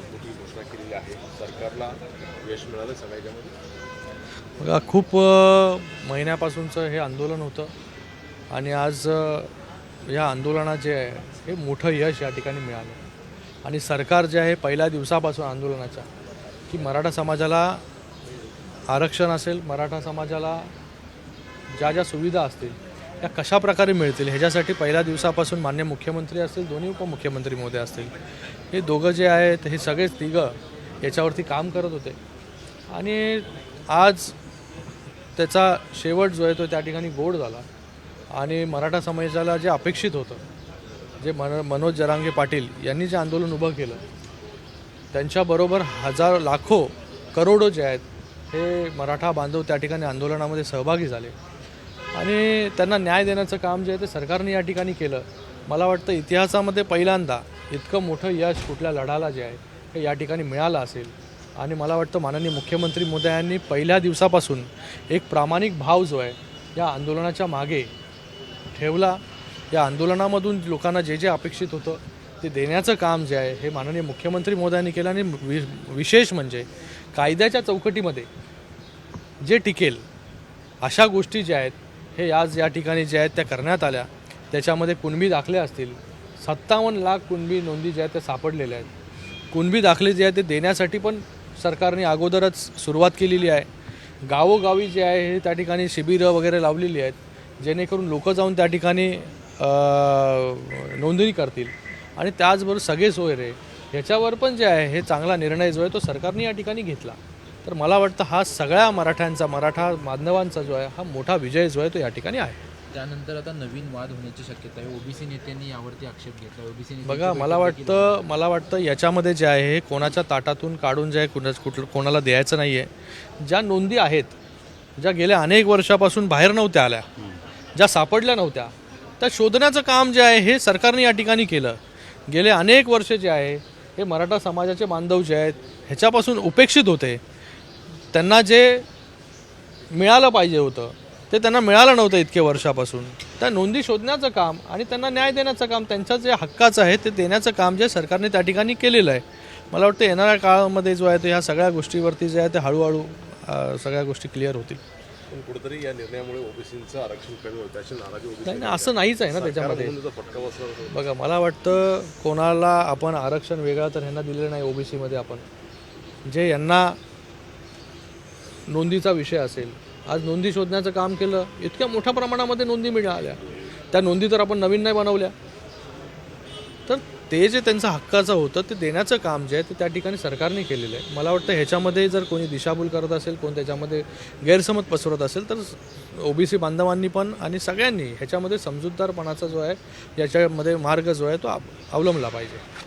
सर्वात घोषणा केलेली आहे. सरकारला यश मिळालं सगळ्याच्यामध्ये? बघा खूप महिन्यापासूनचं हे आंदोलन होतं. आणि आज या आंदोलनात जे आहे हे मोठं यश या ठिकाणी मिळालं. आणि सरकार जे आहे पहिल्या दिवसापासून आंदोलनाच्या की मराठा समाजाला आरक्षण असेल मराठा समाजाला ज्या ज्या सुविधा असतील या कशा प्रकारे मिळतील? ह्याच्यासाठी पहिल्या दिवसापासून मान्य मुख्यमंत्री असतील दोन्ही उपमुख्यमंत्री मोदी असतील. हे दोघं जे आहेत हे सगळेच तिघं याच्यावरती काम करत होते. आणि आज त्याचा शेवट जो आहे तो त्या ठिकाणी गोड झाला. आणि मराठा समाजाला जे अपेक्षित होतं जे मन मनोज जरांगे पाटील यांनी जे आंदोलन उभं केलं त्यांच्याबरोबर हजार लाखो करोडो जे आहेत हे मराठा बांधव त्या ठिकाणी आंदोलनामध्ये सहभागी झाले. आणि त्यांना न्याय देण्याचं काम जे आहे ते सरकारने या ठिकाणी केलं. मला वाटतं इतिहासामध्ये पहिल्यांदा इतकं मोठं यश कुठल्या लढाला जे आहे हे या ठिकाणी मिळालं असेल. आणि मला वाटतं माननीय मुख्यमंत्री मोदयांनी पहिल्या दिवसापासून एक प्रामाणिक भाव जो आहे या आंदोलनाच्या मागे ठेवला. या आंदोलनामधून लोकांना जे जे अपेक्षित होतं ते देण्याचं काम जे आहे हे माननीय मुख्यमंत्री मोदयांनी केलं. आणि वि विशेष म्हणजे कायद्याच्या चौकटीमध्ये जे टिकेल अशा गोष्टी ज्या आहेत हे आज या ठिकाणी ज्या आहेत त्या करण्यात आल्या. त्याच्यामध्ये कुणबी दाखले असतील. सत्तावन्न लाख कुणबी नोंदी ज्या आहेत त्या सापडलेल्या आहेत. कुणबी दाखले जे आहेत ते देण्यासाठी पण सरकारने अगोदरच सुरुवात केलेली आहे. गावोगावी जे आहे हे त्या ठिकाणी शिबिरं वगैरे लावलेली आहेत. जेणेकरून लोकं जाऊन त्या ठिकाणी नोंदणी करतील. आणि त्याचबरोबर सगळे सोयरे ह्याच्यावर पण जे आहे हे चांगला निर्णय जो आहे तो सरकारने या ठिकाणी घेतला. तर मला वाटतं हा सगळ्या मराठ्यांचा मराठा बांधवांचा जो आहे हा मोठा विजय जो आहे तो या ठिकाणी आहे. त्यानंतर आता नवीन वाद होण्याची शक्यता आहे. ओबीसी नेत्यांनी यावरती आक्षेप घेतला ओबीसी बघा मला वाटतं मला वाटतं याच्यामध्ये जे आहे हे कोणाच्या ताटातून काढून जे आहे कुणा कुठलं कोणाला द्यायचं नाही आहे ज्या नोंदी आहेत ज्या गेल्या अनेक वर्षापासून बाहेर नव्हत्या आल्या ज्या सापडल्या नव्हत्या त्या शोधण्याचं काम जे आहे हे सरकारने या ठिकाणी केलं. गेले अनेक वर्ष जे आहे हे मराठा समाजाचे बांधव जे आहेत ह्याच्यापासून उपेक्षित होते. त्यांना जे मिळालं पाहिजे होतं ते त्यांना मिळालं नव्हतं इतके वर्षापासून. त्या नोंदी शोधण्याचं काम आणि त्यांना न्याय देण्याचं काम त्यांच्या जे हक्काचं आहे ते देण्याचं काम जे सरकारने त्या ठिकाणी केलेलं आहे. मला वाटतं येणाऱ्या काळामध्ये जो आहे तो ह्या सगळ्या गोष्टीवरती जे आहे ते हळूहळू सगळ्या गोष्टी क्लिअर होतील. पण कुठेतरी या निर्णयामुळे ओबीसीचं आरक्षण कमी होतं. अशी नाराजी ओबीसी नाही असं नाहीच आहे ना त्याच्यामध्ये. त्याचा. बघा मला वाटतं कोणाला आपण आरक्षण वेगळं तर ह्यांना दिलेलं नाही ओबीसीमध्ये आपण. जे यांना नोंदीचा विषय असेल. आज नोंदी शोधण्याचं काम केलं इतक्या मोठ्या प्रमाणामध्ये नोंदी मिळाल्या. त्या नोंदी तर आपण नवीन नाही बनवल्या. तर ते जे त्यांचं हक्काचं होतं ते देण्याचं काम जे आहे ते त्या ठिकाणी सरकारने केलेलं आहे. मला वाटतं ह्याच्यामध्ये जर कोणी दिशाभूल करत असेल कोण त्याच्यामध्ये गैरसमज पसरत असेल तर ओबीसी बांधवांनी पण आणि सगळ्यांनी ह्याच्यामध्ये समजूतदारपणाचा जो आहे याच्यामध्ये मार्ग जो आहे तो अवलंबला पाहिजे.